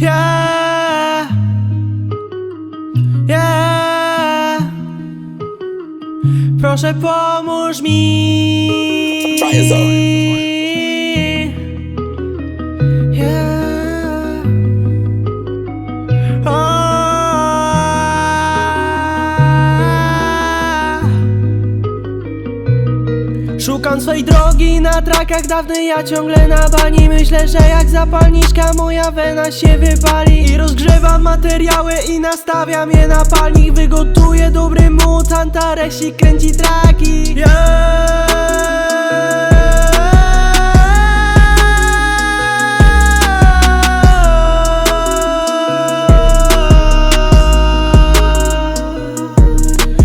Yeah, yeah. Proszę pomóż mi. Szukam swej drogi na trakach dawnej, ja ciągle na bani. Myślę, że jak zapalniczka moja wena się wypali. I rozgrzewam materiały i nastawiam je na palnik. Wygotuję dobry mutant, a resi kręci traki.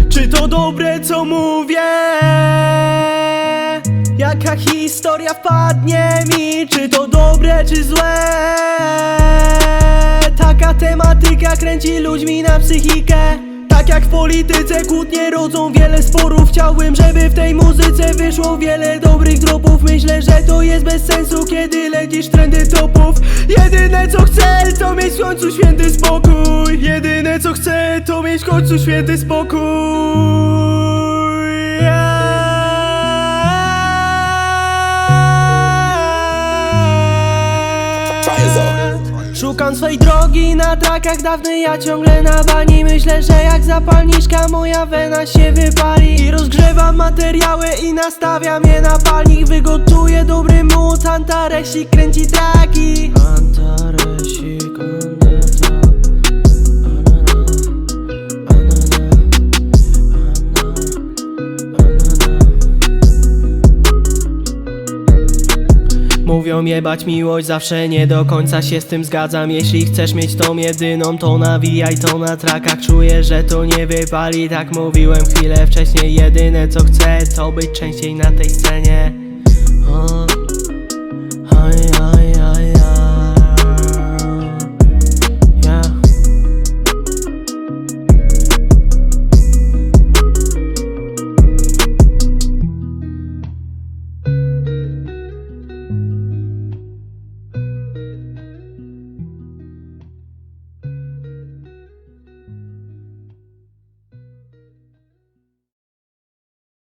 Czy to dobre co mówię? Jaka historia wpadnie mi? Czy to dobre czy złe? Taka tematyka kręci ludźmi na psychikę. Tak jak w polityce kłótnie rodzą wiele sporów. Chciałbym, żeby w tej muzyce wyszło wiele dobrych dropów. Myślę, że to jest bez sensu, kiedy lecisz trendy topów. Jedyne co chcę, to mieć w końcu święty spokój. Jedyne co chcę, to mieć w końcu święty spokój Szukam swej drogi na trakach dawnej, ja ciągle na bani. Myślę, że jak zapalniczka moja wena się wypali. I rozgrzewam materiały i nastawiam je na palnik. Wygotuję dobry mut, Antaresik kręci traki Mówią jebać miłość, zawsze nie do końca się z tym zgadzam. Jeśli chcesz mieć tą jedyną, to nawijaj to na trakach. Czuję, że to nie wypali, tak mówiłem chwilę wcześniej. Jedyne co chcę, to być częściej na tej scenie. O, oj, oj.